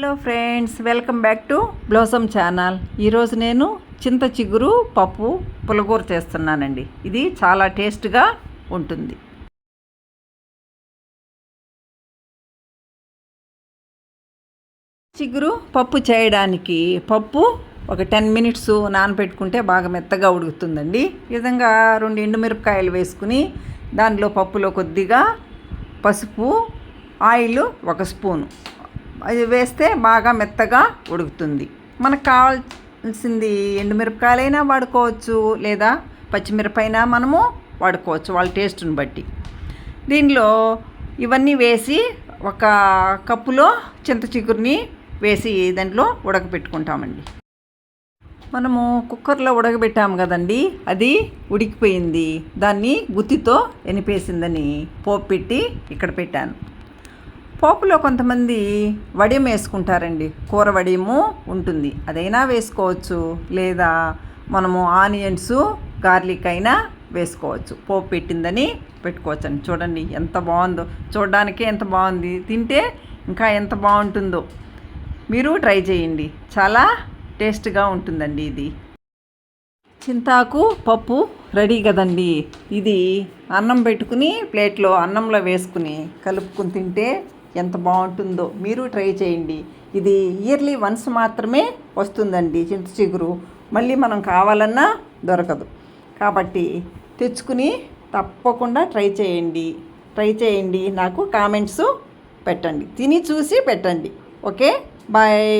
Hello friends welcome back to Blossom channel. ఈరోజు నేను చింత చిగురు పప్పు పులగూర చేస్తున్నానండి. ఇది చాలా టేస్ట్గా ఉంటుంది. చిగురు పప్పు చేయడానికి పప్పు ఒక టెన్ మినిట్స్ నానబెట్టుకుంటే బాగా మెత్తగా ఉడుకుతుందండి. ఈ విధంగా రెండు ఎండుమిరపకాయలు వేసుకుని దానిలో పప్పులో కొద్దిగా పసుపు ఆయిల్ ఒక స్పూను. వేస్తే బాగా మెత్తగా ఉడుకుతుంది. మనకు కావాల్సింది ఎండుమిరపకాయలైనా వాడుకోవచ్చు లేదా పచ్చిమిరపైనా మనము వాడుకోవచ్చు వాళ్ళ టేస్ట్ని బట్టి. దీనిలో ఇవన్నీ వేసి ఒక కప్పులో చింత చిగురిని వేసి దాంట్లో ఉడకబెట్టుకుంటామండి. మనము కుక్కర్లో ఉడకబెట్టాము కదండి అది ఉడికిపోయింది. దాన్ని గుత్తితో ఎనిపేసిందని పోపు పెట్టి ఇక్కడ పెట్టాను. పోపులో కొంతమంది వడియం వేసుకుంటారండి. కూర వడియము ఉంటుంది. అదైనా వేసుకోవచ్చు. లేదా మనము ఆనియన్స్ గార్లిక్ అయినా వేసుకోవచ్చు. పోపు పెట్టిందని పెట్టుకోవచ్చు అండి చూడండి ఎంత బాగుందో. చూడడానికే ఎంత బాగుంది. తింటే ఇంకా ఎంత బాగుంటుందో. మీరు ట్రై చేయండి. చాలా టేస్ట్గా ఉంటుందండి ఇది. చింతాకు పప్పు రెడీ కదండి. ఇది అన్నం పెట్టుకుని ప్లేట్లో అన్నంలో వేసుకుని కలుపుకుని తింటే ఎంత బాగుంటుందో మీరు ట్రై చేయండి. ఇది ఇయర్లీ వన్స్ మాత్రమే వస్తుందండి చింత చిగురు. మళ్ళీ మనం కావాలన్నా దొరకదు. కాబట్టి తెచ్చుకుని తప్పకుండా ట్రై చేయండి. ట్రై చేయండి. నాకు కామెంట్స్ పెట్టండి. తిని చూసి పెట్టండి. ఓకే? బాయ్.